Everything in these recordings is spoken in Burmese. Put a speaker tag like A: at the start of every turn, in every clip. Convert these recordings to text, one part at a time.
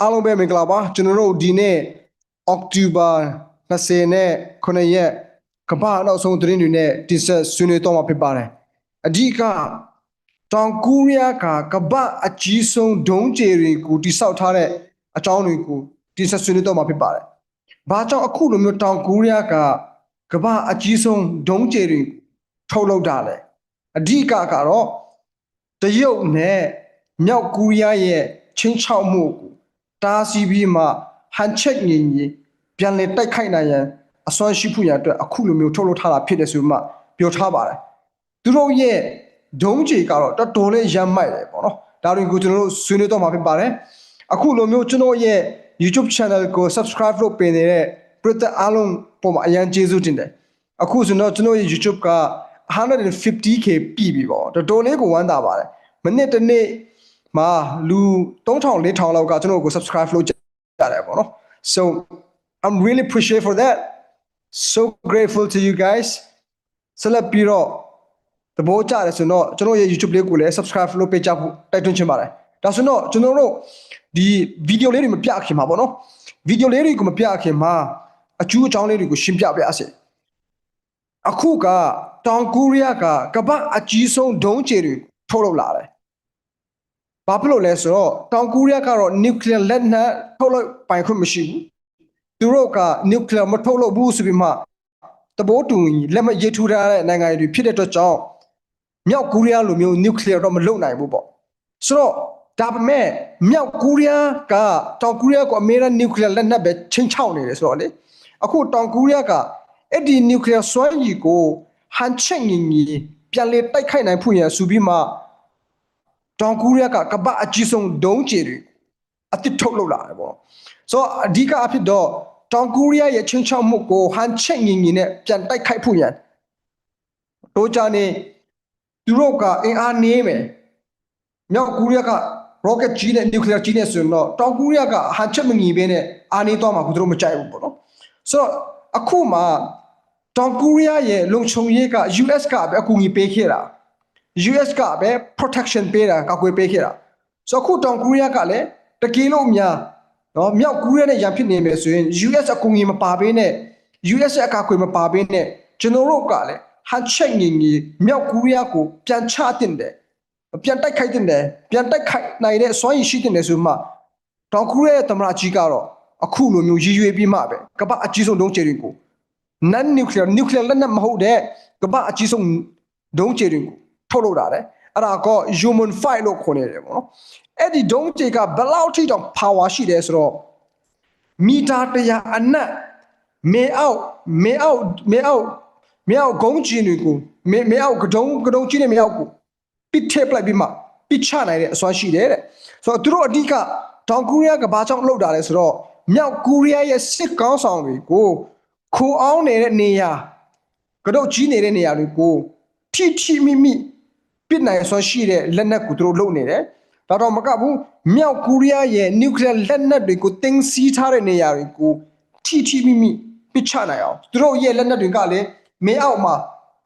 A: အားလုံးပဲမင်္ဂလာပါကျွန်တော်တို့ဒီနေ့ October 20နဲ့9ရက်ကမ္ဘာနောက်ဆုံးသတင်းတွေနဲ့တင်ဆက်ဆွေးနွေးတော့မှာဖြစ်ပါတယ်အဓိကတောင်ကိုရီးယားကကမ္ဘာအကြီးဆုံးဒုံးကျည်တွေကိုတိစောက်ထားတဲ့အကြောင်းတွေကိုတင်ဆက်ဆွေးနွေးတော့မှာဖြစ်ပါတယ်ဘာကြောင့်အခုလိုမျိုးတောင်ကိုရီးယားကကမ္ဘာအကြီးဆုံးဒုံးကျည်တွေထုတ်လုပ်တာလဲအဓိကကတော့တရုတ်နဲ့မြောက်ကိုရီးယားရဲ့ချင်းချောက်မှုကို တားဆီးပြီးမှဟန်ချက်ညီညီပြန်လည်တိုက်ခိုက်နိုင်ရန်အစွမ်းရှိဖို့ရန်အတွက်အခုလိုမျိုးထုတ်လုပ်ထားတာဖြစ်တယ်ဆိုမှပြောထားပါတယ်သူတို့ရဲ့ဒုံးကျည်ကတော့တော်တော်လေးရမ်းမိုက်တယ်ပေါ့နော်ဒါတွေကိုကျွန်တော်တို့ဆွေးနွေးတော့မှာဖြစ်ပါတယ်အခုလိုမျိုးကျွန်တော်ရဲ့ YouTube channel ကို subscribe လုပ်ပေးနေတဲ့ပရိသတ်အားလုံးပုံမှာအရန်ကျေးဇူးတင်တယ်အခုဆိုတော့ကျွန်တော်ရဲ့ YouTube က 150k ပြီပြီပေါ့တော်တော်လေးကိုဝမ်းသာပါတယ်မိနစ်တစ်နေ့ မှာလူ3000 4000လောက်ကကျွန်တော်ကို subscribe လုပ်ကြတယ်ပေါ့နော် so i'm really appreciate for that so grateful to you guys ဆက်လက်ပြီးတော့သဘောကျတယ်ဆိုတော့ကျွန်တော်ရဲ့ YouTube လေးကိုလည်း subscribe လုပ်ပေးကြဖို့တိုက်တွန်းချင်ပါတယ်ဒါဆိုတော့ကျွန်တော်တို့ဒီဗီဒီယိုလေးတွေမပြခင်မှာပေါ့နော်ဗီဒီယိုလေးတွေကိုမပြခင်မှာအကျိုးအကြောင်းလေးတွေကိုရှင်းပြပါရစေအခုကတောင်ကိုရီးယားကကမ္ဘာအကြီးဆုံးဒုံးကျည်တွေထုတ်လုပ်လာတယ် ဘာဖြစ်လို့လဲဆိုတော့တောင်ကိုရီးယားကတော့ nuclear လက်နက်ထုတ်လုပ်ပိုင်ခွင့်မရှိဘူးသူတို့က nuclear မထုတ်လုပ်ဘူးဆိုပြီးမှတဘိုးတူညီလက်မရေးထူထားတဲ့နိုင်ငံတွေဖြစ်တဲ့အတွက်ကြောင့်မြောက်ကိုရီးယားလိုမျိုး nuclear တော့မလုပ်နိုင်ဘူးပေါ့ဆိုတော့ဒါပေမဲ့မြောက်ကိုရီးယားကတောင်ကိုရီးယားကိုအမေရိကန် nuclear လက်နက်ပဲချင်းချောက်နေတယ်ဆိုတော့လေအခုတောင်ကိုရီးယားကအဲ့ဒီ nuclear စွမ်းရည်ကိုဟန်ချက်ညီညီပြန်လေတိုက်ခိုက်နိုင်ဖို့ရန်ဆိုပြီးမှ တောင်ကိုရီးယားကကမ္ဘာအကြီးဆုံးဒုံးကျည်တွေအသစ်ထုတ်လုပ်လာတယ်ပေါ့ဆိုတော့အဓိကအဖြစ်တော့တောင်ကိုရီးယားရဲ့ချင်းချောက်မှုကိုဟန်ချက်ညီညီနဲ့ပြန်တိုက်ခိုက်ဖို့ရန်တို့ကြနေသူတို့ကအင်အားနေမယ်မြောက်ကိုရီးယားက rocket ကြီးနဲ့ nuclear ကြီးနဲ့ဆိုရင်တော့တောင်ကိုရီးယားကဟန်ချက်မညီဘဲနဲ့အားနေသွားမှာကိုသူတို့မကြိုက်ဘူးပေါ့နော်ဆိုတော့အခုမှတောင်ကိုရီးယားရဲ့လုံခြုံရေးက US ကပဲအကူအညီပေးခဲ့တာ US ကပဲ protection ပေးတာကာကွယ်ပေးခဲ့တာဆိုတော့အခုတောင်ကိုရီးယားကလည်းတကယ်လို့များနော်မြောက်ကိုရီးယားနဲ့ရန်ဖြစ်နေမယ်ဆိုရင် US အကူအညီမပါဘဲနဲ့ US အကာအကွယ်မပါဘဲနဲ့ကျွန်တော်တို့ကလည်းဟန်ချက်ညီညီမြောက်ကိုရီးယားကိုပြန်ချတင်တယ်ပြန်တိုက်ခိုက်တင်တယ်ပြန်တိုက်ခိုက်နိုင်တဲ့စွမ်းရည်ရှိတင်တယ်ဆိုမှတောင်ကိုရီးယားရဲ့သမ္မတကြီးကတော့အခုလိုမျိုးရည်ရွယ်ပြီးမှပဲကမ္ဘာအကြီးဆုံးဒုံးကျည်တွေကို non nuclear nuclear လက်နက်မဟုတ်တဲ့ကမ္ဘာအကြီးဆုံးဒုံးကျည်တွေကို ထုတ်လုပ်တာတယ်အဲ့ဒါက human fight လို့ခေါ်နေတယ်ပေါ့နော်အဲ့ဒီဒုံးကျည်ကဘယ်လောက်ထိတောင် power ရှိတယ်ဆိုတော့မီတာ100အနက်မေအောက်မေအောက်မေအောက်မေအောက်ဂုံးကျင်တွေကိုမေမေအောက်ကဒုံးကဒုံးကျင်းနဲ့မေအောက်ကိုပစ်ထည့်ပလိုက်ပြီးမှပစ်ချနိုင်တဲ့အစွမ်းရှိတယ်တဲ့ဆိုတော့သူတို့အဓိကတောင်ကိုရီးယားကဘာကြောင့်လှုပ်တာလဲဆိုတော့မြောက်ကိုရီးယားရဲ့စစ်ကောင်းဆောင်တွေကိုခိုးအောင်နေတဲ့နေရာကတုတ်ကြီးနေတဲ့နေရာတွေကိုထိထိမိမိ ပစ်နိုင်စွမ်းရှိတဲ့လက်နက်ကိုသူတို့လုပ်နေတယ်ဒါတော့မကဘူးမြောက်ကိုရီးယားရဲ့နျူကလ িয়ার လက်နက်တွေကိုတင်းစီးထားတဲ့နေရာတွေကိုထိထိမိမိပစ်ချနိုင်အောင်သူတို့ရဲ့လက်နက်တွေကလည်းမင်းအောက်မှာ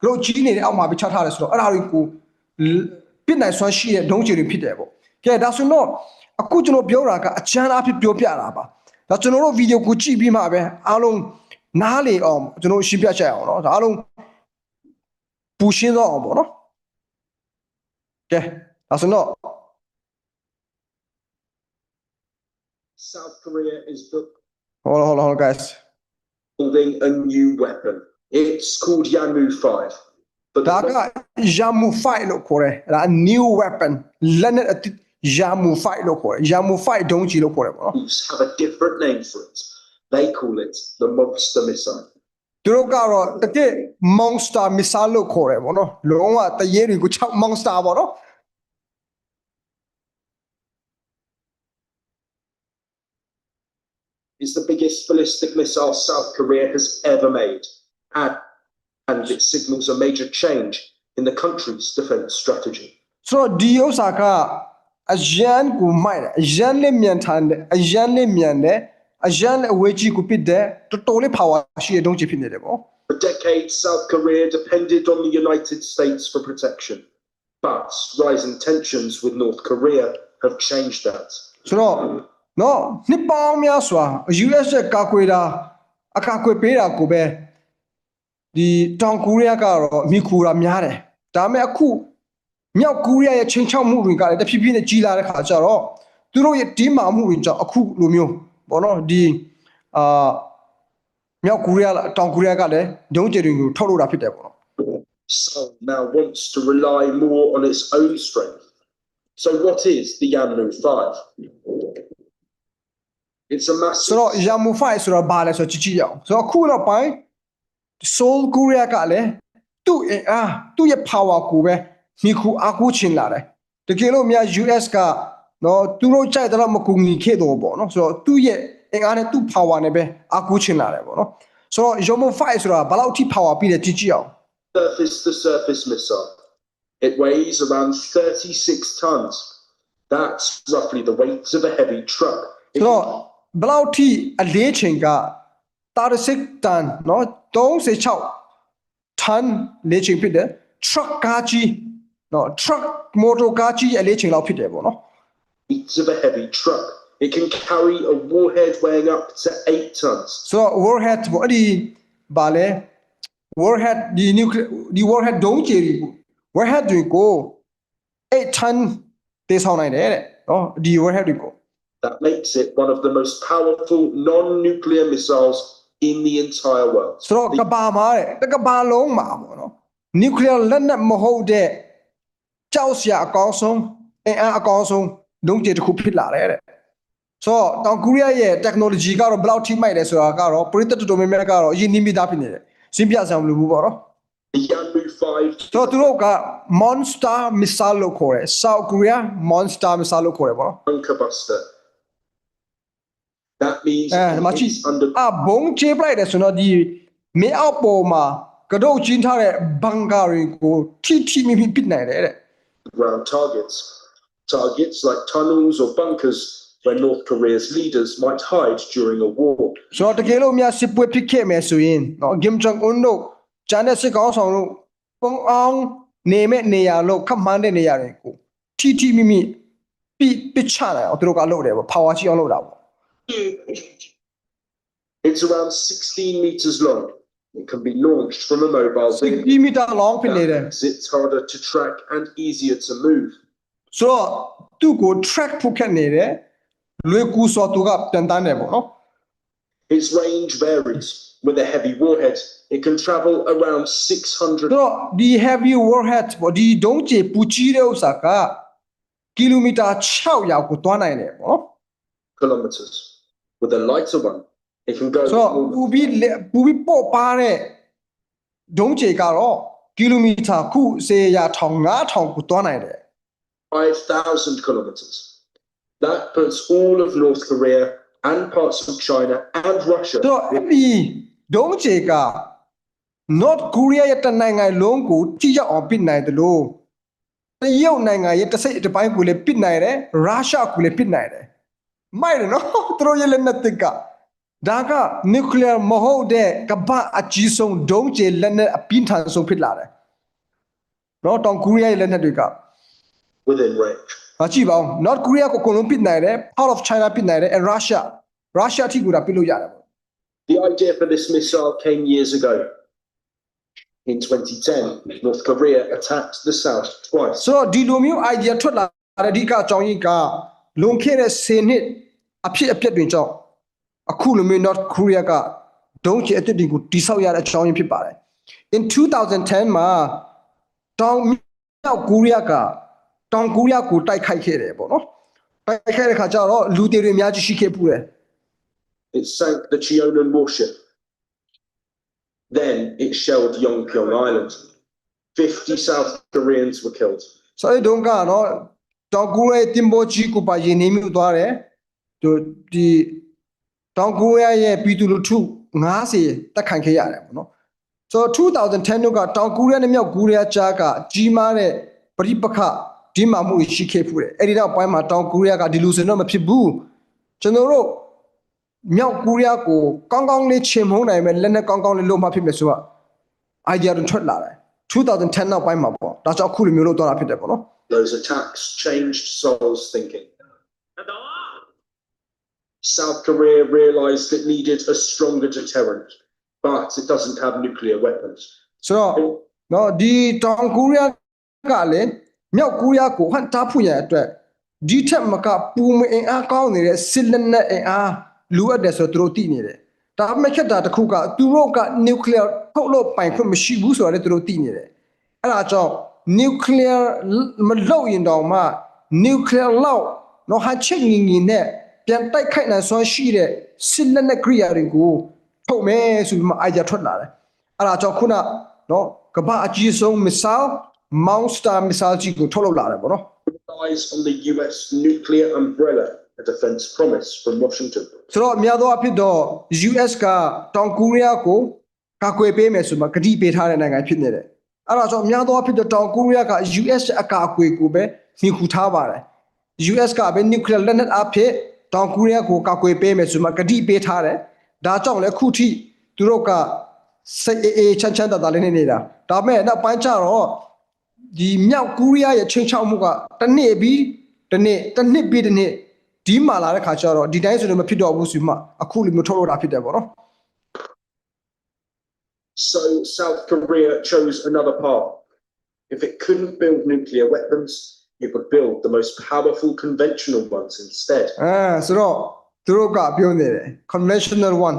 A: ကတုတ်ကြီးနေတဲ့အောက်မှာပစ်ချထားတယ်ဆိုတော့အဲ့ဒါတွေကိုပစ်နိုင်စွမ်းရှိတဲ့ဒုံးကျည်တွေဖြစ်တယ်ပေါ့ကဲဒါဆိုတော့အခုကျွန်တော်ပြောတာကအချမ်းအဖြစ်ပြောပြတာပါဒါကျွန်တော်တို့ဗီဒီယိုကိုကြည့်ပြီးမှပဲအားလုံးနားလေအောင်ကျွန်တော်ရှင်းပြချက်အောင်เนาะဒါအားလုံးပူရှင်းတော့အောင်ပေါ့နော် ကဲဒါဆိုတော့
B: South Korea is bu-
A: hold on hold on hold on guys
B: building a new weapon. It's called Yamu 5. But
A: ဒါ
B: the
A: က Yamu 5လို့ခေါ်တယ်ဒါ new weapon လက်နဲ့အသစ် Yamu 5လို့ခေါ်တယ် Yamu 5ဒုံးကျည်လို့ခေါ်တယ်ပေါ့နော်
B: Houthis have a different name for it. They call it the monster missile.
A: သူတို့ကတော့တကယ် monster missile လို့ခေါ်တယ်ပေါ့နော်လုံးဝတရေတွေကို6 monster ပေါ့နော်
B: It's the biggest ballistic missile South Korea has ever made. And, and it signals a major change in the country's defense strategy.
A: ဆိုတော့ဒီဥစ္စာကအရန်ကိုမိုက်တယ်အရန်လေးမြန်ထန်တယ်အရန်လေးမြန်တယ်အရန်လေးအဝေးကြီးကိုပစ်တယ်တော်တော်လေး power ရှိတဲ့ဒုံးကျည်ဖြစ်နေတယ်ပေါ့
B: For decades, South Korea depended on the United States for protection. But rising tensions with North Korea have changed that.
A: ဆိုတော့ နော်နှစ်ပေါင်းများစွာ US ရဲ့ကာကွယ်တာအကာအကွယ်ပေးတာကိုပဲဒီတောင်ကိုရီးယားကတော့မိခူတာများတယ်ဒါပေမဲ့အခုမြောက်ကိုရီးယားရဲ့ချိန်ချောက်မှုတွေကလည်းတဖြည်းဖြည်းနဲ့ကြီးလာတဲ့ခါကျတော့သူတို့ရဲ့တင်းမာမှုတွေကြောင့်အခုလိုမျိုးဘောနော်ဒီအာမြောက်ကိုရီးယားတောင်ကိုရီးယားကလည်းဒုံးကျည်တွေကိုထုတ်လို့တာဖြစ်တယ်ပေါ့နော်
B: Seoul now wants to rely more on its own strength. So what is the Yanmu 5? It's a
A: ဆို
B: massive
A: တော့ Yamu 5ဆိုတော့ဘာလဲဆိုတော့ကြည့်ကြည့်ရအောင်ဆိုတော့အခုနောက်ပိုင်း Seoul Korea ကလည်းသူ့အင်အားသူ့ရဲ့ power ကိုပဲမိခုအားကိုးချင်လာတယ်တကယ်လို့များ US ကနော်သူတို့ကြိုက်တော့မကူညီခဲ့တော့ပေါ့နော်ဆိုတော့သူ့ရဲ့အင်အားနဲ့သူ့ power နဲ့ပဲအားကိုးချင်လာတယ်ပေါ့နော်ဆိုတော့ Yamu 5ဆိုတာဘယ်လောက်ထိ power ပြီးတယ်ကြည့်ကြည့်အောင်
B: surface to surface missile. It weighs around 36 tons. That's roughly the weight of a heavy truck. It
A: ဆိုတော့ ဘယ်လောက်ထိအလေးချိန်က36တန်เนาะ36 ton လေးချိန်ဖြစ်တယ် truck ကားကြီးเนาะ truck motor ကားကြီးရဲ့အလေးချိန်လောက်ဖြစ်တယ်ပေါ့နော်
B: weight of a heavy truck. It can carry a warhead weighing up to 8 tons.
A: ဆိုတော့ warhead ပေါ့အဲ့ဒီဘာလဲ warhead ဒီ nuclear ဒီ warhead ဒုံးကျည်တွေပေါ့ warhead တွေကို8 ton တေးဆောင်နိုင်တယ်တဲ့เนาะဒီ warhead တွေကို
B: That makes it one of the most powerful non-nuclear missiles in the entire world.
A: ဆိုတော့ကဘာမှာတဲ့တကဘာလုံးမှာပေါ့နော် nuclear လက်နက်မဟုတ်တဲ့ကြောက်စရာအကောင်းဆုံးအင်အားအကောင်းဆုံးလုံးကျတစ်ခုဖြစ်လာတယ်တဲ့ဆိုတော့တောင်ကိုရီးယားရဲ့ technology ကတော့ဘယ်လောက်ထိမိုက်လဲဆိုတာကတော့ပရိသတ်တော်တော်များများကတော့အရင်နိမိတ်သားဖြစ်နေတယ်ရှင်းပြဆောင်မလို့ဘူးပေါ့နော်
B: The Yanmu 5
A: ဆိုတော့သူတို့က monster missile လို့ခေါ်တယ် South Korea monster missile လို့ခေါ်တယ်ပေါ့နော်
B: bunker buster. That means
A: အဲဒီမှာကြည့်
B: it's under
A: အဘုံချေပလိုက်တယ်ဆိုတော့ဒီမင်းအောက်ပေါ်မှာကတုတ်ကျင်းထားတဲ့ဘန်ကာတွေကိုထိထိမိမိပစ်နိုင်တယ်တဲ့
B: ground targets. Targets like tunnels or bunkers where North Korea's leaders might hide during a war.
A: ဆိုတော့တကယ်လို့များစစ်ပွဲဖြစ်ခဲ့မယ်ဆိုရင်နော်ဂင်ဂျန်အွန်းတို့ဂျန်တဲ့စစ်ကောင်းဆောင်တို့ပုံအောင်နေမဲ့နေရာလို့ခတ်မှန်းတဲ့နေရာတွေကိုထိထိမိမိပြပစ်ချနိုင်အောင်သူတို့ကလုပ်တယ်ပေါ့ power ရှိအောင်လုပ်တာပေါ့
B: It's around 16 meters long. It can be launched from a mobile
A: 60
B: beam.
A: မီတာ long ဖြစ်နေတယ်
B: That makes it harder to track and easier to move.
A: ဆိုတော့သူ့ကို track ဖို့ခက်နေတယ်လွယ်ကူစွာသူကပြန်တန်းတယ်ပေါ့နော်
B: Its range varies. With a heavy warhead, it can travel around 600
A: ဆိုတော့ဒီ heavy warhead ပေါ့ဒီဒုံးကျည်ပူကြီးတဲ့ဥစ္စာကကီလိုမီတာ600ကိုသွားနိုင်တယ်ပေါ့နော်
B: kilometers. With a lighter one, it can go
A: ဆိုတော့
B: more
A: ပူပြီးလက်ပူပြီးပေါ့ပါတဲ့ဒုံးကျည်ကတော့ကီလိုမီတာခုစေရထောင်9000ကိုသွားနိုင်တယ်
B: 5,000 kilometers. That puts all of North Korea and parts of China and Russia
A: ဆိုတော့အဲ့ဒီဒုံးကျည်က North Korea ရဲ့တနိုင်ငံလုံးကိုထိရောက်အောင်ပစ်နိုင်တယ်လို့တရုတ်နိုင်ငံရဲ့တစ်စိတ်တစ်ပိုင်းကိုလည်းပစ်နိုင်တယ်ရုရှားကိုလည်းပစ်နိုင်တယ် မိုက်တယ်နော်သူတို့ရဲ့လက်နက်တစ်ကဒါက nuclear မဟုတ်တဲ့ကမ္ဘာအကြီးဆုံးဒုံးကျည်လက်နက်အပြင်းထန်ဆုံးဖြစ်လာတယ်နော်တောင်ကိုရီးယားရဲ့လက်နက်တွေက
B: within range.
A: အကြည့်ပါဦး North Korea ကိုအကုန်လုံးပစ်နိုင်တယ် out of China ပစ်နိုင်တယ် and Russia Russia အထိကိုဒါပစ်လို့ရတယ်ပေါ့
B: The idea for this missile came years ago. In 2010, North Korea attacked the South twice.
A: ဆိုတော့ဒီလိုမျိုး idea ထွက်လာတဲ့အဓိကအကြောင်းရင်းက လွန်ခဲ့တဲ့10နှစ်အဖြစ်အပျက်တွေကြောင့်အခုလိုမျိုး North Korea ကဒုံးကျည်အသစ်တွေကိုတိစောက်ရတဲ့အကြောင်းရင်းဖြစ်ပါတယ် in 2010မှာတောင်မြောက်ကိုရီးယားကတောင်ကိုရီးယားကိုတိုက်ခိုက်ခဲ့တယ်ပေါ့နော်တိုက်ခိုက်တဲ့ခါကျတော့လူတွေတွေအများကြီးရှိခဲ့ပူတယ်
B: It sank the Cheonan warship. Then it shelled Yongpyong Island. 50 South Koreans were killed.
A: ဆိုတော့ဒီတုန်းကနော် တောင်ကိုရီးယားတင်ပေါ်ကြီးကိုပါရင်နေမြုပ်သွားတယ်သူဒီတောင်ကိုရီးယားရဲ့ပြည်သူလူထု90တက်ခံခဲ့ရတယ်ပေါ့နော်ဆိုတော့2010တုန်းကတောင်ကိုရီးယားနဲ့မြောက်ကိုရီးယားကြားကကြီးမားတဲ့ပြိပခဒီမှမှုရှိခဲ့ဖူးတယ်အဲ့ဒီနောက်ပိုင်းမှာတောင်ကိုရီးယားကဒီလူစင်တော့မဖြစ်ဘူးကျွန်တော်တို့မြောက်ကိုရီးယားကိုကောင်းကောင်းလေးချင်မုန်းနိုင်မယ်လက်နဲ့ကောင်းကောင်းလေးလို့မှဖြစ်မယ်ဆိုတော့ idea တွေထွက်လာတယ်2010နောက်ပိုင်းမှာပေါ့ဒါကြောင့်အခုလိုမျိုးလုပ်သွားတာဖြစ်တယ်ပေါ့နော်
B: Those attacks changed Seoul's thinking. South Korea realized it needed a stronger deterrent, but it doesn't have nuclear weapons.
A: ဆိုတော့နော်ဒီတောင်ကိုရီးယားကလည်းမြောက်ကိုရီးယားကိုဟန်တားဖို့ရန်အတွက်ဒီထက်မကပူမအင်အားကောင်းနေတဲ့စစ်လက်နက်အင်အားလိုအပ်တယ်ဆိုတော့သူတို့သိနေတယ်။ဒါပေမဲ့ခက်တာတစ်ခုကသူတို့က nuclear ထုတ်လို့ပိုင်ခွင့်မရှိဘူးဆိုတော့လည်းသူတို့သိနေတယ်။အဲ့ဒါကြောင့် nuclear မလုပ်ရင်တော့မှ nuclear လောက်နော်ဟာချက်ငင်ငင်နဲ့ပြန်တိုက်ခိုက်နိုင်စွမ်းရှိတဲ့စစ်လက်နက်ကိရိယာတွေကိုထုတ်မယ်ဆိုပြီးမှအိုင်ဂျာထွက်လာတယ်။အဲ့ဒါကြောင့်ခုနနော်ကမ္ဘာအကြီးဆုံး missile monster missile ကြီးကိုထုတ်လုပ်လာတယ်ပေါ့နော်
B: Relies on the US nuclear umbrella, a defense promise from Washington.
A: ဆိုတော့အများသောအဖြစ်တော့ US ကတောင်ကိုရီးယားကိုကာကွယ်ပေးမယ်ဆိုမှကတိပေးထားတဲ့နိုင်ငံဖြစ်နေတယ်။ အဲ့ဒါကြောင့်အများသောအဖြစ်တော့တောင်ကိုရီးယားက US အကာအကွယ်ကိုပဲမြှခူထားပါတယ်။ US ကပဲ nuclear လက်နက်အဖြစ်တောင်ကိုရီးယားကိုကာကွယ်ပေးမယ်ဆိုမှကတိပေးထားတယ်။ဒါကြောင့်လည်းခုထိသူတို့ကစိတ်အေးအေးချမ်းချမ်းသာသာလေးနေနေတာ။ဒါပေမဲ့နောက်ပိုင်းကျတော့ဒီမြောက်ကိုရီးယားရဲ့ချိန်ချောက်မှုကတစ်နှစ်ပြီးတစ်နှစ်တစ်နှစ်ပြီးတစ်နှစ်ဒီမှာလာတဲ့ခါကျတော့ဒီတိုင်းဆိုတော့မဖြစ်တော့ဘူးဆိုမှအခုလိုမျိုးထုတ်လို့တာဖြစ်တယ်ပေါ့နော်
B: So South Korea chose another path. If it couldn't build nuclear weapons, it would build the most powerful conventional ones instead.
A: အဲဆိုတော့သူတို့ကပြောနေတယ် conventional one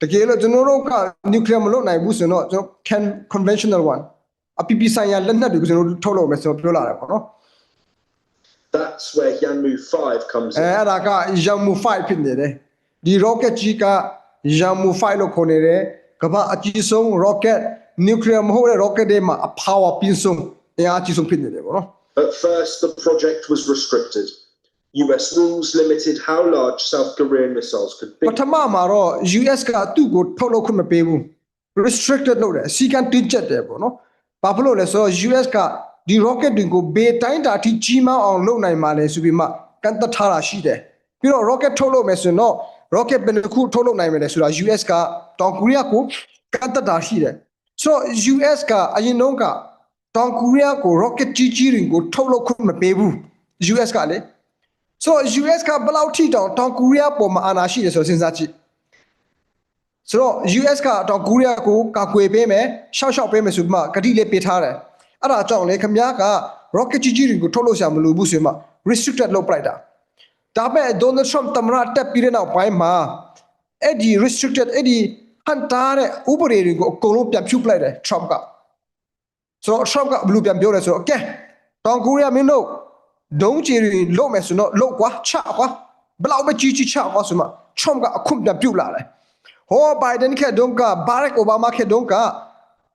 A: တကယ်လို့ကျွန်တော်တို့က nuclear မလုပ်နိုင်ဘူးဆိုတော့ကျွန်တော် can conventional one အပီပီဆိုင်ရာလက်နက်တွေကိုကျွန်တော်တို့ထုတ်လုပ်မယ်ဆိုတော့ပြောလာတယ်ပေါ့နော်
B: That's where Yanmu 5 comes
A: အဲ
B: in.
A: အဲ့ဒါက Yamu 5ဖြစ်နေတယ်ဒီ rocket ကြီးက Yamu 5လို့ခေါ်နေတယ် ကမ္ဘာအကြီးဆုံး rocket nuclear မဟုတ်တဲ့ rocket တွေမှာအ power ပြင်းဆုံးအင်အားကြီးဆုံးဖြစ်နေတယ်ပေါ့နော်
B: At first, the project was restricted. US rules limited how large South Korean missiles could
A: ပ
B: be.
A: ထမမှာတော့ US ကသူ့ကိုထုတ်လုပ်ခွင့်မပေးဘူး restricted လုပ်တယ်စီကံတင်းကျပ်တယ်ပေါ့နော်ဘာဖြစ်လို့လဲဆိုတော့ US ကဒီ rocket တွေကိုဘေးတိုင်းတာအထိကြီးမားအောင်လုပ်နိုင်မှာလဲဆိုပြီးမှကန့်သက်ထားတာရှိတယ်ပြီးတော့ rocket ထုတ်လုပ်မယ်ဆိုရင်တော့ rocket ဘယ်နှခုထုတ်လုပ်နိုင်မယ်လဲဆိုတာ US ကတောင်ကိုရီးယားကိုကန့်သက်တာရှိတယ်ဆိုတော့ US ကအရင်တုန်းကတောင်ကိုရီးယားကို rocket ကြီးကြီးတွေကိုထုတ်လုပ်ခွင့်မပေးဘူး US ကလေဆိုတော့ US ကဘယ်လောက်ထိတောင်တောင်ကိုရီးယားပေါ်မှာအာဏာရှိတယ်ဆိုတော့စဉ်းစားကြည့်ဆိုတော့ US ကတောင်ကိုရီးယားကိုကာကွယ်ပေးမယ်ရှောက်ရှောက်ပေးမယ်ဆိုပြီးမှကတိလေးပေးထားတယ်အဲ့ဒါကြောင့်လေခမ ्या က rocket ကြီးကြီးတွေကိုထုတ်လို့ဆရာမလိုဘူးဆိုမှ restricted လုပ်ပလိုက်တာ ဒါပေမဲ့ Donald Trump တမရတက်ပြီးတဲ့နောက်ပိုင်းမှာအဲ့ဒီ restricted အဲ့ဒီဟန်တာတဲ့ဥပဒေတွေကိုအကုန်လုံးပြန်ဖြုတ်ပလိုက်တယ် Trump ကဆိုတော့ Trump ကဘယ်လိုပြန်ပြောလဲဆိုတော့ကဲတောင်ကိုရီးယားမင်းတို့ဒုံးကျည်တွေလုံးမယ်ဆိုတော့လုံးကွာချကွာဘယ်လောက်ပဲကြီးကြီးချကွာဆိုမှ Trump ကအခွင့်ပြန်ပြုတ်လာတယ်ဟော Biden ခက်တုန်းက Barack Obama ခက်တုန်းက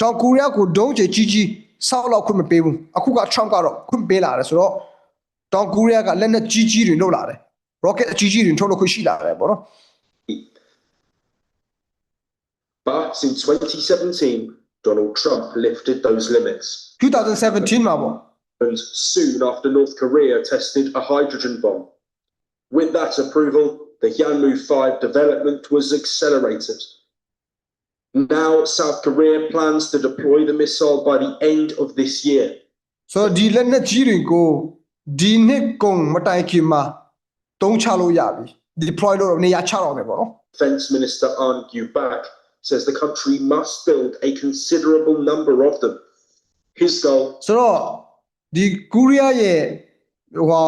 A: တောင်ကိုရီးယားကိုဒုံးကျည်ကြီးကြီးဆောက်လောက်ခွင့်မပေးဘူးအခုက Trump ကတော့ခွင့်ပေးလာတယ်ဆိုတော့တောင်ကိုရီးယားကလက်နက်ကြီးကြီးတွေလုပ်လာတယ် Rocket ci giri intorno a cui ci.
B: But since 2017, Donald Trump lifted those limits.
A: 2017 မှာပေါ့
B: And soon after North Korea tested a hydrogen bomb. With that approval, the Yanmu 5 development was accelerated. Now, South Korea plans to deploy the missile by the end of this year.
A: So, the Lenna Jiringo, the Nikong Mataikima, ကြီးတွေကိုဒီနှစ်ကုန်မတိုင်ခင်မှာတုံးချလို့ရပြီ deploy လို့နေရာချတော့မယ်ပေါ့နော်
B: Defense Minister Ahn Bak says the country must build a considerable number of them. His goal
A: ဆိုတော့ဒီကိုရီးယားရဲ့ဟိုဟာ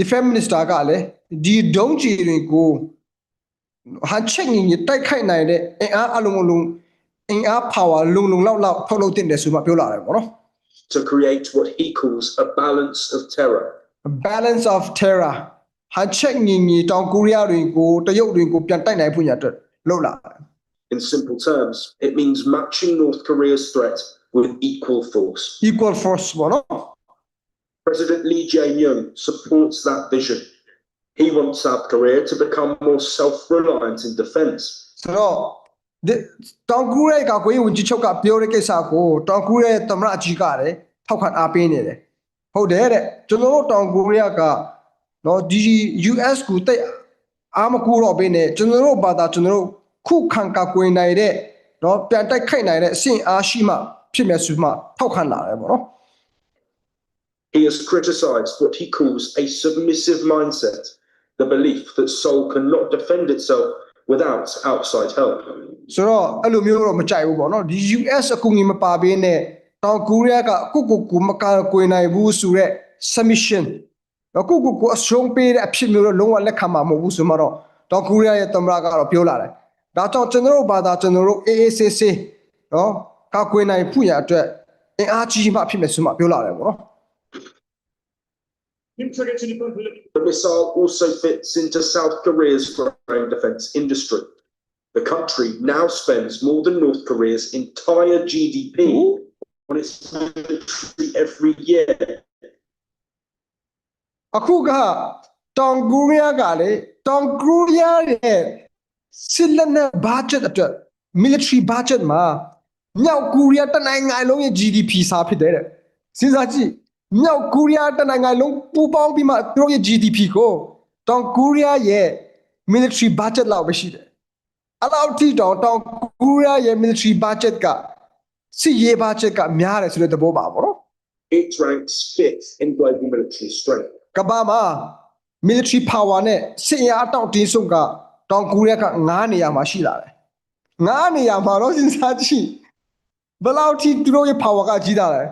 A: defense minister ကလည်းဒီဒုံးကျည်တွေကိုဟန်ချက်ငင်တိုက်ခိုက်နိုင်တဲ့အင်အားအလုံးလုံးအင်အား power လုံလုံလောက်လောက်ထုတ်လုပ်တင်တယ်ဆိုမှပြောလာတယ်ပေါ့နော်
B: to create what he calls a balance of terror.
A: balance of terror ဟန်ချက်ငင်ကြီးတောင်ကိုရီးယားတွေကိုတရုတ်တွေကိုပြန်တိုက်နိုင်ဖို့ညာအတွက်လုပ်လာတယ်
B: In simple terms, it means matching North Korea's threat with equal force.
A: equal force ပေါ့နော်
B: President Lee Jae-myung supports that vision. He wants South Korea to become more self-reliant in defense.
A: ဆိုတော့ဒီတောင်ကူရဲကကိုရေးဝန်ကြီးချုပ်ကပြောတဲ့ကိစ္စကိုတောင်ကူရဲသမ္မတအကြီးကလည်းထောက်ခံအားပေးနေတယ် ဟုတ်တယ်တဲ့ကျွန်တော်တို့တောင်ကိုရီးယားကနော်ဒီ US ကိုတိတ်အားမကူတော့ဘဲနဲ့ကျွန်တော်တို့ဘာသာကျွန်တော်တို့ခုခံကကွယ်နိုင်တဲ့နော်ပြန်တိုက်ခိုက်နိုင်တဲ့အဆင့်အားရှိမှဖြစ်မယ်ဆိုမှထောက်ခံလာတယ်ပေါ့နော်
B: He has criticized what he calls a submissive mindset the belief that Seoul cannot defend itself without outside help.
A: ဆိုတော့အဲ့လိုမျိုးတော့မကြိုက်ဘူးပေါ့နော်ဒီ US အကူအညီမပါဘဲနဲ့ တောင်ကိုရီးယားကကိုကိုကိုမကာကွယ်နိုင်ဘူးဆိုတော့ submission တော့ကိုကိုကိုအရှုံးပေးတဲ့အဖြစ်မျိုးတော့လုံးဝလက်ခံမှာမဟုတ်ဘူးဆိုမှတော့တောင်ကိုရီးယားရဲ့သမ္မတကတော့ပြောလာတယ်ဒါကြောင့်ကျွန်တော်တို့ဘာသာကျွန်တော်တို့ AACC နော်ကာကွယ်နိုင်ဖို့ရအတွက်အင်အားကြီးမှဖြစ်မယ်ဆိုမှပြောလာတယ်ပေါ့နော်
B: The missile also fits into South Korea's growing defense industry. The country now spends more than North Korea's entire GDP on its military every year.
A: အခုကတောင်ကိုရီးယားကလေတောင်ကိုရီးယားရဲ့စစ်လက်နက် budget အတွက် military budget မှာမြောက်ကိုရီးယားတနိုင်ငံလုံးရဲ့ GDP စားဖြစ်တယ်တဲ့စဉ်းစားကြည့်မြောက်ကိုရီးယားတနိုင်ငံလုံးပူးပေါင်းပြီးမှသူတို့ရဲ့ GDP ကိုတောင်ကိုရီးယားရဲ့ military budget လောက်ပဲရှိတယ်အဲ့လောက်ထိတောင်တောင်ကိုရီးယားရဲ့ military budget က စစ်ရေး budget ကများတယ်ဆိုတဲ့သဘောပါပေါ့နော်
B: It ranks fifth in global military strength.
A: ကမ္ဘာမှာ military power နဲ့စစ်ရေးအတောင့်တင်းဆုံးကတောင်ကိုရီးယားက9နေရာမှာရှိလာတယ်။9နေရာမှာတော့စဉ်းစားကြည့်ဘယ်လောက်ထိသူတို့ရဲ့ power ကကြီးတာလဲ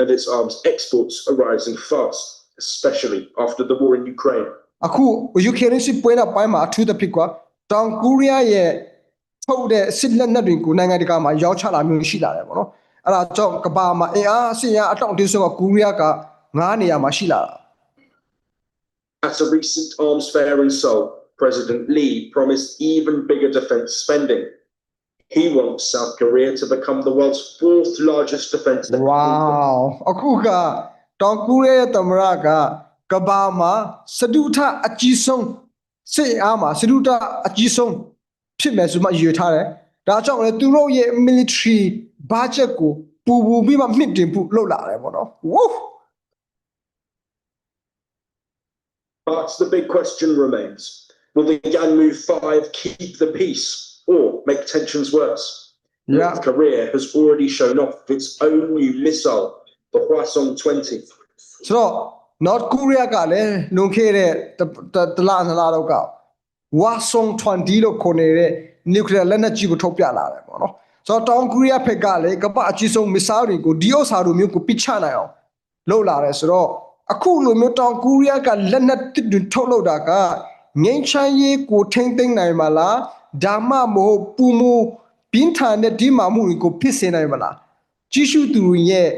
B: and its arms exports are rising fast, especially after the war in Ukraine.
A: ။အခု Ukraine စစ်ပွဲနောက်ပိုင်းမှာအထူးသဖြင့်ကတောင်ကိုရီးယားရဲ့ ထုတ်တဲ့စစ်လက်နက်တွေကိုနိုင်ငံတကာမှာရောက်ချလာမျိုးရှိလာတယ်ပေါ့နော်။အဲ့ဒါကြောင့်ကမ္ဘာမှာအင်အားစစ်ရေးအတောင့်တင်းဆုံးကကိုရီးယားက9နေရာမှာရှိလာတာ
B: At a recent arms fair in Seoul, President Lee promised even bigger defense spending. He wants South Korea to become the world's fourth largest defense.
A: ။ Wow အခုကတောင်ကိုရီးယားရဲ့သမ္မတကကမ္ဘာမှာစဒုထအကြီးဆုံးစစ်အားမှာစဒုထအကြီးဆုံး ဖြစ်မယ်ဆိုမှရည်ရွယ်ထားတယ်။ဒါကြောင့်လည်းသူတို့ရဲ့ military budget ကိုပူပူပြီးမှမြင့်တင်ဖို့လုပ်လာတယ်ပေါ့နော်။ Woo!
B: But the big question remains will the Yanmu 5 keep the peace or make tensions worse?
A: Yeah.
B: North Korea has already shown off its own new missile, the Hwasong 20.
A: ဆိုတော့ North Korea ကလည်းလွန်ခဲ့တဲ့တတတလနှစ်လလောက်က Hwasong 20လို့ခေါ်နေတဲ့ nuclear လက်နက်ကြီးကိုထုတ်ပြလာတယ်ပေါ့နော်ဆိုတော့တောင်ကိုရီးယားဘက်ကလည်းကမ္ဘာအကြီးဆုံး missile တွေကိုဒီဥစ္စာလိုမျိုးကိုပစ်ချနိုင်အောင်လုပ်လာတယ်ဆိုတော့အခုလိုမျိုးတောင်ကိုရီးယားကလက်နက်တစ်တွေထုတ်လုပ်တာကငိမ့်ချမ်းရေးကိုထိမ့်သိမ့်နိုင်မလားဒါမှမဟုတ်ပူမူပြင်းထန်တဲ့ဒီမာမှုတွေကိုဖြစ်စေနိုင်မလားကြီးစုသူတွေရဲ့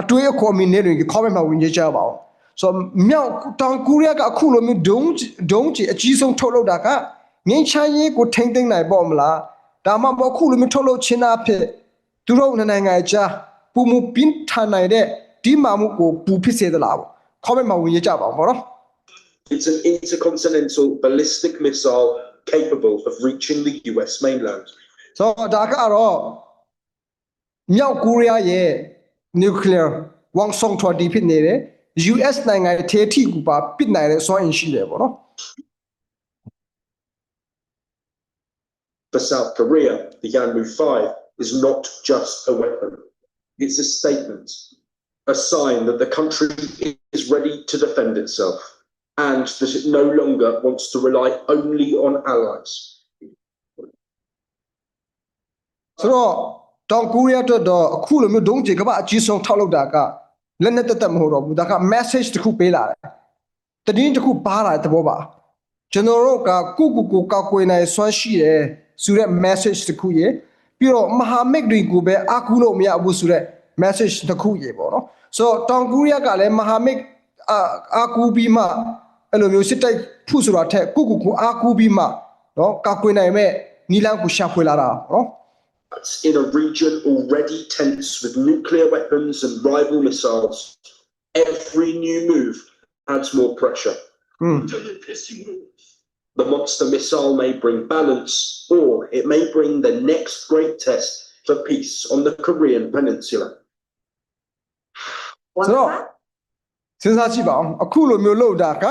A: အတွေးအခေါ်မင်းတွေ comment မှာဝင်ကြကြပါအောင် ဆိုတော့မြောက်တောင်ကိုရီးယားကအခုလိုမျိုးဒုံးဒုံးကြီးအကြီးဆုံးထုတ်လုပ်တာကငင်းချမ်းရေးကိုထိမ့်သိမ့်နိုင်ပေါ့မလားဒါမှမဟုတ်အခုလိုမျိုးထုတ်လုပ်ခြင်းအဖြစ်သူတို့နှစ်နိုင်ငံအကြားပူမူပြင်းထန်နိုင်တဲ့ဒီမာမှုကိုပူဖြစ်စေသလားပေါ့ comment မှာဝင်ကြကြပါအောင်ပေါ့နော်
B: It's an intercontinental ballistic missile capable of reaching the US mainland.
A: ဆိုတော့ဒါကတော့မြောက်ကိုရီးယားရဲ့ nuclear ဝမ်ဆောင်ထွာဒီဖြစ်နေတယ် US နိုင်ငံရဲ့ထေထိကူပါပစ်နိုင်တဲ့စွမ်းအင်ရှိတယ်ပေါ့နော်
B: For South Korea, the Yanmu 5 is not just a weapon. It's a statement, a sign that the country is ready to defend itself and that it no longer wants to rely only on allies.
A: ဆိုတော့တောင်ကိုရီးယားအတွက်တော့အခုလိုမျိုးဒုံးကျည်ကမ္ဘာအကြီးဆုံးထောက်လုပ်တာက လက်နဲ့တက်တက်မဟုတ်တော့ဘူးဒါက message တစ်ခုပေးလာတယ်တည်င်းတစ်ခုပါလာတဲ့သဘောပါကျွန်တော်တို့ကကုကုကိုကောက်ကွယ်နိုင်စွမ်းရှိတယ်ဆိုတဲ့ message တစ်ခုရေပြီးတော့မဟာမိတ်တွေကိုပဲအကူလို့မရဘူးဆိုတဲ့ message တစ်ခုရေပေါ့နော်ဆိုတော့တောင်ကိုရီးယားကလည်းမဟာမိတ်အာအကူပြီးမှအဲ့လိုမျိုးစစ်တိုက်ဖုဆိုတာထက်ကုကုကိုအကူပြီးမှနော်ကောက်ကွယ်နိုင်မဲ့နီလန်းကိုရှာဖွေလာတာနော်
B: But in a region already tense with nuclear weapons and rival missiles, every new move adds more pressure.
A: อืม
B: The monster missile may bring balance, or it may bring the next great test for peace on the Korean Peninsula.
A: ဆိုတော့စဉ်းစားကြည့်ပါအောင်အခုလိုမျိုးလုပ်တာက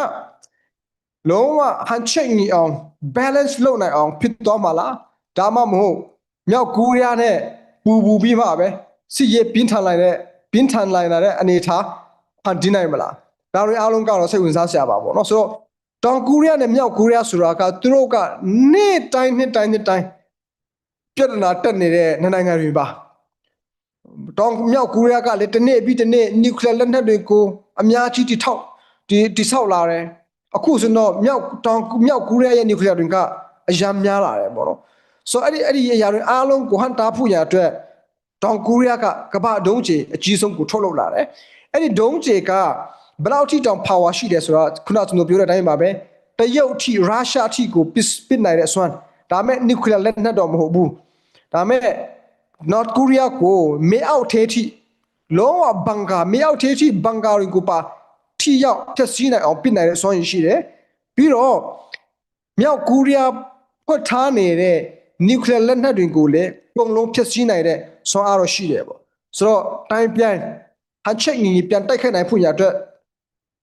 A: လုံးဝဟန်ချိတ်ညီအောင် balance လုပ်နိုင်အောင်ဖြစ်သွားမှာလားဒါမှမဟုတ် မြောက်ကိုရီးယားနဲ့ပူပူပြီးမှပဲစစ်ရေးပြင်းထန်လိုက်တဲ့ပြင်းထန်လိုက်လာတဲ့အနေအထားဖန်တီးနိုင်မလားဒါတွေအားလုံးကတော့စိတ်ဝင်စားစရာပါပေါ့နော်ဆိုတော့ တောင်ကိုရီးယားနဲ့မြောက်ကိုရီးယားဆိုတာကသူတို့ကနေ့တိုင်းနေ့တိုင်းနေ့တိုင်းပြဿနာတက်နေတဲ့နှစ်နိုင်ငံတွေပါတောင်မြောက်ကိုရီးယားကလည်းတစ်နေ့ပြီးတစ်နေ့နျူကလ িয়ার လက်နက်တွေကိုအများကြီးတိထောက်ဒီတိဆောက်လာတယ်အခုဆိုတော့မြောက်တောင်မြောက်ကိုရီးယားရဲ့နျူကလ িয়ার တွေကအယံများလာတယ်ပေါ့နော် ဆိုတော့အဲ့ဒီအဲ့ဒီအရာတွေအားလုံးကိုဟန်တာဖို့ရအတွက်တောင်ကိုရီးယားကကမ္ဘာဒုံးကျည်အကြီးဆုံးကိုထုတ်လုပ်လာတယ်။အဲ့ဒီဒုံးကျည်ကဘယ်လောက်ထိတောင် power ရှိတယ်ဆိုတော့ခုနကကျွန်တော်ပြောတဲ့အတိုင်းပါပဲတရုတ်အထိရုရှားအထိကိုပစ်ပစ်နိုင်တဲ့အစွမ်းဒါမဲ့ nuclear လက်နက်တော့မဟုတ်ဘူး။ဒါမဲ့ North Korea ကိုမေအောက်သေးထိလုံးဝဘန်ကာမေအောက်သေးထိဘန်ကာတွေကိုပါထိရောက်ဖြည့်ဆည်းနိုင်အောင်ပစ်နိုင်တဲ့အစွမ်းရည်ရှိတယ်။ပြီးတော့မြောက်ကိုရီးယားဖွက်ထားနေတဲ့ nuclear လက်နက်တွေကိုလည်းပုံလုံးဖျက်ဆီးနိုင်တဲ့ဆွမ်းအားတော့ရှိတယ်ပေါ့ဆိုတော့တိုင်းပြိုင်ဟန်ချက်ညီညီပြန်တိုက်ခိုက်နိုင်ဖို့ရအတွက်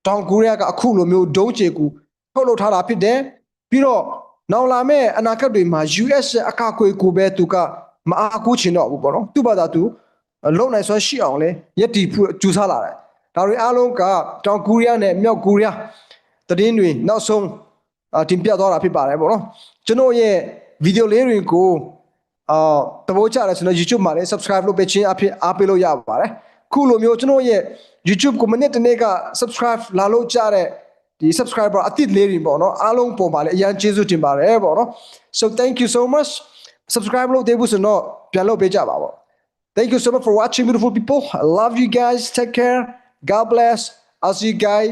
A: တောင်ကိုရီးယားကအခုလိုမျိုးဒုံးကျည်ကူထုတ်လုပ်ထားတာဖြစ်တယ်ပြီးတော့နောက်လာမဲ့အနာဂတ်တွေမှာ US ရဲ့အကာအကွယ်ကိုပဲသူကမအားကိုးချင်တော့ဘူးပေါ့နော်သူ့ဘာသာသူလုံနိုင်စွမ်းရှိအောင်လဲယက်တီဖို့ကြိုးစားလာတယ်ဒါတွေအားလုံးကတောင်ကိုရီးယားနဲ့မြောက်ကိုရီးယားတည်င်းတွေနောက်ဆုံးအာတင်ပြသွားတာဖြစ်ပါတယ်ပေါ့နော်ကျွန်တော်ရဲ့ ဗီဒီယိုလေးတွေကိုအာတဘောချတယ်ဆိုတော့ YouTube မှာလည်း subscribe လုပ်ပေးခြင်းအဖြစ်အားပေးလို့ရပါတယ်ခုလိုမျိုးကျွန်တော်ရဲ့ YouTube ကိုမိနစ်တစ်နေ့က subscribe လာလို့ကြတဲ့ဒီ subscriber အသစ်လေးတွေပေါ့နော်အားလုံးပုံပါလေအရန်ကျေးဇူးတင်ပါတယ်ပေါ့နော် so thank you so much subscribe လုပ်သေးဘူးဆိုတော့ပြန်လုပ်ပေးကြပါပေါ့ Thank you so much for watching beautiful people I love you guys take care God bless I'll see you guys